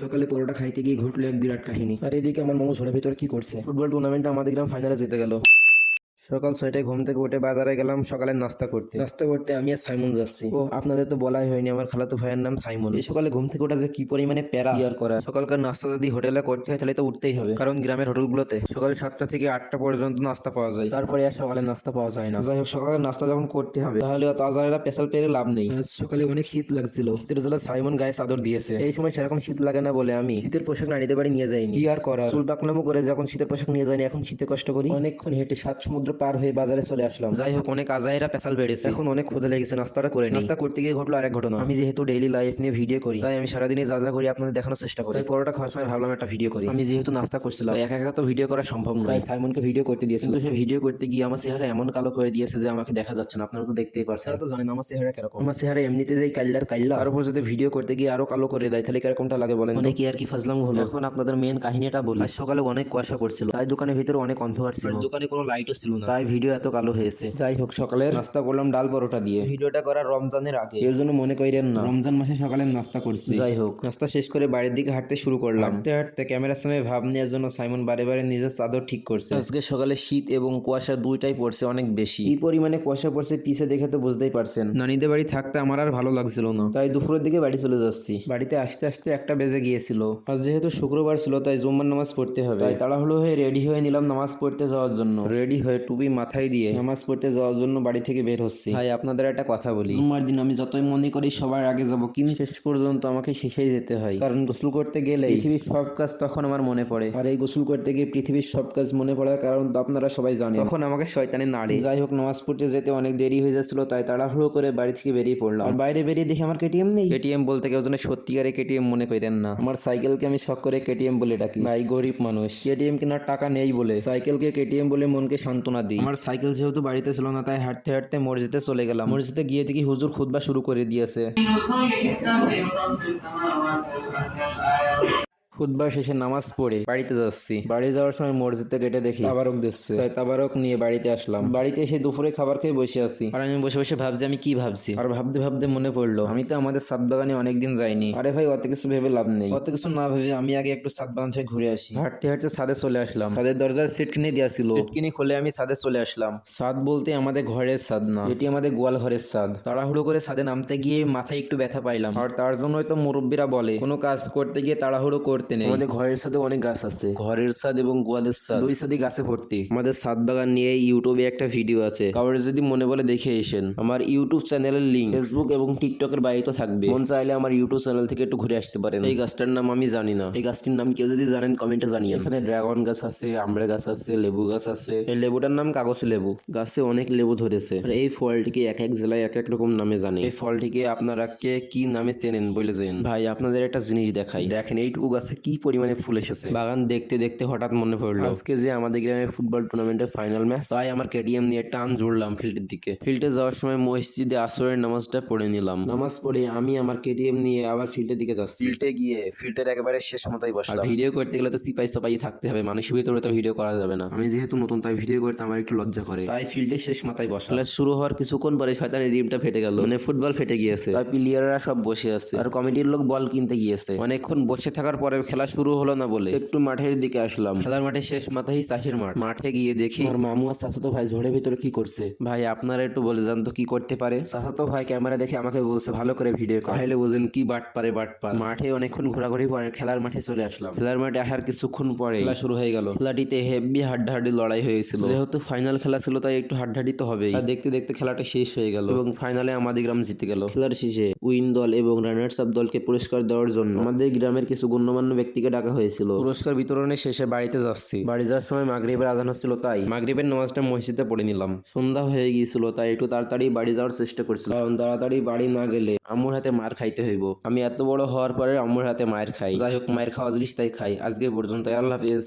সকালে পরোটা খাইতে গিয়ে ঘটলো এক বিরাট কাহিনী। আর এদিকে আমার মমো ঝোড়ের ভিতরে কি করছে? ফুটবল টুর্নামেন্টটা আমাদের গ্রাম ফাইনালে যেতে গেল। সকাল ছয়টায় ঘুম থেকে উঠে বাজারে গেলাম সকালে নাস্তা করতে। নাস্তা করতে আমি আর সাইমন যাচ্ছি। ও আপনাদের তো বলাই হয়নি আমার খালাতো ভাইয়ের নাম সাইমন। এই সকালে ঘুম থেকে ওঠা যে কি পরিমাণে প্যারা। ইয়ার করা সকালকার নাস্তা যদি হোটেলে করতে হয় তাহলে তো উঠতেই হবে। কারণ গ্রামের হোটেলগুলোতে সকাল সাতটা থেকে আটটা পর্যন্ত নাস্তা পাওয়া যায়। তারপরে আর সকালে নাস্তা পাওয়া যায় না। যাই হোক সকালে নাস্তা যখন করতে হবে তাহলে অত আজারেরা পেশাল পেরে লাভ নেই। সকালে অনেক শীত লাগছিল। শীতের জন্য সাইমন গায়ে চাদর দিয়েছে। এই সময় সেরকম শীত লাগে না বলে আমি শীতের পোশাক নারীতে বাড়ি নিয়ে যাইনি। কি আর করা চুল পাকলামো করে যখন শীতের পোশাক নিয়ে যায়নি এখন শীতে কষ্ট করি। অনেকক্ষণ হেঁটে সাত সমুদ্র পার হয়ে বাজারে চলে আসলাম। যাই হোক অনেক আজাইরা পেশাল বেড়েছে। এখন অনেক ক্ষুদে লেগেছে নাস্তাটা করে নাস্তা করতে গিয়ে ঘটলো আরেক ঘটনা। আমি যেহেতু ডেইলি লাইফ নিয়ে ভিডিও করি তাই আমি সারাদিনে যা যা করি আপনাদের দেখানোর চেষ্টা করি। পরোটা খাওয়ার সময় ভাবলাম একটা ভিডিও করি। আমি যেহেতু নাস্তা করছিলাম একা একা তো ভিডিও করা সম্ভব নয়। সাইমনকে ভিডিও করতে দিয়েছিল। সে ভিডিও করতে গিয়ে আমার চেহারা এমন কালো করে দিয়েছে যে আমাকে দেখা যাচ্ছে না। আপনারা তো দেখতেই পারছেন। তো জানেন আমার চেহারা কীরকম। আমার চেহারা এমনিতে যেই কাইল্লার কাইল্লা তার উপর যদি ভিডিও করতে গিয়ে আরও কালো করে দেয় তাহলে কিরকমটা লাগে বলেন অনেক আর কি ফাজলাম হলো। এখন আপনাদের মেন কাহিনীটা বলি। সকালে অনেক কুয়াশা পড়ছিল। তাই দোকানের ভিতরে অনেক অন্ধকার ছিল। দোকানে কোনো লাইটও ছিল না। তাই ভিডিও এত কালো হয়েছে। যাই হোক সকালের নাস্তা করলাম ডাল পরোটা দিয়ে। ভিডিওটা করা রমজানের আগে। এর জন্য মনে করেন না। রমজান মাসে সকালে নাস্তা করছি। যাই হোক। নাস্তা শেষ করে বাড়ির দিকে হাঁটতে শুরু করলাম। হাঁটতে হাঁটতে ক্যামেরার সামনে ভাব নেওয়ার জন্য সাইমন বারে বারে নিজের চাদর ঠিক করছে। আজকে সকালে শীত এবং কুয়াশা দুইটাই পড়ছে অনেক বেশি। এই পরিমাণে কুয়াশা পড়ছে পিছে দেখে তো বুঝতেই পারছেন। নানিদের বাড়ি থাকতে আমার আর ভালো লাগছিল না। তাই দুপুরের দিকে বাড়ি চলে যাচ্ছি। বাড়িতে আসতে আসতে একটা বেজে গিয়েছিল। আজ যেহেতু শুক্রবার ছিল তাই জুম্মার নামাজ পড়তে হবে। তাই তাড়াহুড়ো হয়ে রেডি হয়ে নিলাম নামাজ পড়তে যাওয়ার জন্য। রেডি হয়ে টুপি মাথায় দিয়ে নামাজ পড়তে যাওয়ার জন্য বাড়ি থেকে বের হচ্ছি। ভাই আপনাদের একটা কথা বলি। জুম্মার দিন আমি যতই মনে করি সবার আগে যাব কিন্তু শেষ পর্যন্ত আমাকে শেষেই যেতে হয়। কারণ গোসল করতে গেলে পৃথিবীর সব কাজ তখন আমার মনে পড়ে। আর এই গোসল করতে গিয়ে পৃথিবীর সব কাজ মনে পড়ার কারণ তো আপনারা সবাই জানেন। তখন আমাকে শয়তানি নাড়ে। যাই হোক নামাজ পড়তে যেতে অনেক দেরি হয়ে যাচ্ছিল তাই তাড়াহুড়ো করে বাড়ি থেকে বেরিয়ে পড়লাম। আর বাইরে বেরিয়ে দেখি আমার কেটিএম নেই। কেটিএম বলতে কেউ যেন সত্যিকারে কেটিএম মনে করেন না। আমার সাইকেলকে আমি শখ করে কেটিএম বলে ডাকি। ভাই গরিব মানুষ। কেটিএম কেনার টাকা নেই বলে। সাইকেলকে কেটিএম বলে মনকে সান্ত্বনা দিই। আমার সাইকেল যেহেতু বাড়িতে ছিল না, তাই হাঁটতে হাঁটতে মসজিদে চলে গেলাম। মসজিদে গিয়ে দেখি হুজুর খুতবা শুরু করে দিয়েছে। খুদবা শেষে নামাজ পড়ে বাড়িতে যাচ্ছি। বাড়ি যাওয়ার সময় মসজিদে গেটে দেখি তাবারক দিচ্ছে। তাই তাবারক নিয়ে বাড়িতে আসলাম। বাড়িতে এসে দুপুরে খাবার খেয়ে বসে আছি। আর আমি বসে বসে ভাবছি, আমি কি ভাবছি? আর ভাবতে ভাবতে মনে পড়ল, আমি তো আমাদের সাত বাগানে অনেকদিন যাইনি। আরে ভাই, অত কিছু ভেবে লাভ নেই। অত কিছু না ভেবে আমি আগে একটু সাত বাগান থেকে ঘুরে আসি। হাঁটতে হাঁটতে সাদে চলে আসলাম। সাদের দরজার সিট কিনে দেওয়া ছিল। কিনে খুলে আমি সাদে চলে আসলাম। সাদ বলতে আমাদের ঘরের সাদ না। এটি আমাদের গোয়াল ঘরের সাদ তাড়াহুড়ো করে সাদে নামতে গিয়ে মাথায় একটু ব্যথা পাইলাম। আর তার জন্যই তো মুরব্বীরা বলে, কোনো কাজ করতে গিয়ে তাড়াহুড়ো করতে নেই। আমাদের ঘরের সাথে অনেক গাছ আছে। ঘরের ছাদ এবং গোয়ালের ছাদ। দুই ছাদই গাছে ভর্তি। আমাদের ছাদ বাগান নিয়ে ইউটিউবে একটা ভিডিও আছে। কারোর যদি মনে বলে দেখে এসেন আমার ইউটিউব চ্যানেলের লিঙ্ক ফেসবুক এবং টিকটকের বাইরে তো থাকবে। মন চাইলে আমার ইউটিউব চ্যানেল থেকে একটু ঘুরে আসতে পারেন। এই গাছটার নাম আমি জানি না। এই গাছটির নাম কেউ যদি জানেন কমেন্টে জানিয়ে এখানে ড্রাগন গাছ আছে আমড়া গাছ আছে লেবু গাছ আছে। এই লেবুটার নাম কাগজ লেবু। গাছে অনেক লেবু ধরেছে। আর এই ফলটিকে এক এক জেলায় এক এক রকম নামে জানে। এই ফলটিকে আপনারা কে কি নামে চেনেন বলে যেন ভাই আপনাদের একটা জিনিস দেখাই। দেখেন এইটুকু গাছে কি পরিমাণে ফুল এসেছে? বাগান দেখতে দেখতে হঠাৎ মনে পড়ল। আজকে যে আমাদের গ্রামে ফুটবল টুর্নামেন্টের ফাইনাল ম্যাচ তাই আমার কেটিএম নিয়ে টান জুড়লাম ফিল্ডের দিকে। ফিল্ডে যাওয়ার সময় মসজিদে আসরের নামাজটা পড়ে নিলাম। নামাজ পড়ে আমি আমার কেটিএম নিয়ে আবার ফিল্ডের দিকে যাচ্ছি। ফিল্ডে গিয়ে ফিল্ডের একেবারে শেষ মতাই বসলাম। ভিডিও করতে গেলে তো সিপাই সাপাই থাকতে হবে মানুষের ভিতরে তো ভিডিও করা যাবে না। আমি যেহেতু নতুন তাই ভিডিও করতে আমার একটু লজ্জা করে। তাই ফিল্ডে শেষ মাথায় বসা খেলা শুরু হওয়ার কিছুক্ষণ পরে শয়তানের রিমটা ফেটে গেল। মানে ফুটবল ফেটে গিয়েছে। তাই প্লেয়াররা সব বসে আছে। আর কমিটির লোক বল কিনতে গিয়েছে। অনেকক্ষণ বসে থাকার পরে খেলা শুরু হলো না বলে একটু মাঠের দিকে আসলাম। খেলার মাঠে শেষ মাথায় চাষের মাঠ। মাঠে গিয়ে দেখি আমার মামু আর চাচাতো ভাই ঝড়ের ভিতরে কি করছে। ভাই, আপনারা একটু বলে যান তো কি করতে পারে। চাচাতো ভাই ক্যামেরা দেখে আমাকে বলছে, ভালো করে ভিডিও তাহলে বুঝেন কি বাট পারে, বাট পার। মাঠে অনেকক্ষণ ঘোরাঘুরি পরে খেলার মাঠে চলে আসলাম। খেলার মাঠে আসার কিছুক্ষণ পরে খেলা শুরু হয়ে গেল। খেলাটিতে হেভি হাড্ডাহাড্ডি লড়াই হয়েছিল। যেহেতু ফাইনাল খেলা ছিল, তাই একটু হাড্ডাহাড্ডি তো হবেই। দেখতে দেখতে খেলাটা শেষ হয়ে গেল এবং ফাইনালে আমাদের গ্রাম জিতে গেল। খেলার শেষে উইন দল এবং রানার্স আপ দলকে পুরস্কার দেওয়ার জন্য আমাদের গ্রামের কিছু গণ্যমান্য ব্যক্তিকে ডাকা হয়েছিল। পুরস্কার বিতরণের শেষে বাড়িতে যাচ্ছি। বাড়ি যাওয়ার সময় মাগরীবের আজান হচ্ছিল তাই। মাগরীবের নামাজটা মসজিদে পড়ে নিলাম। সন্ধ্যা হয়ে গিয়েছিল তাই একটু তাড়াতাড়ি বাড়ি যাওয়ার চেষ্টা করছিলাম কারণ তাড়াতাড়ি বাড়ি না গেলে আম্মুর হাতে মার খাইতে হইব। আমি এত বড় হওয়ার পরে আম্মুর হাতে মায়ের খাই। যাই হোক মায়ের খাওয়া জিনিস তাই খাই। আজকে পর্যন্ত আল্লাহ হাফিজ।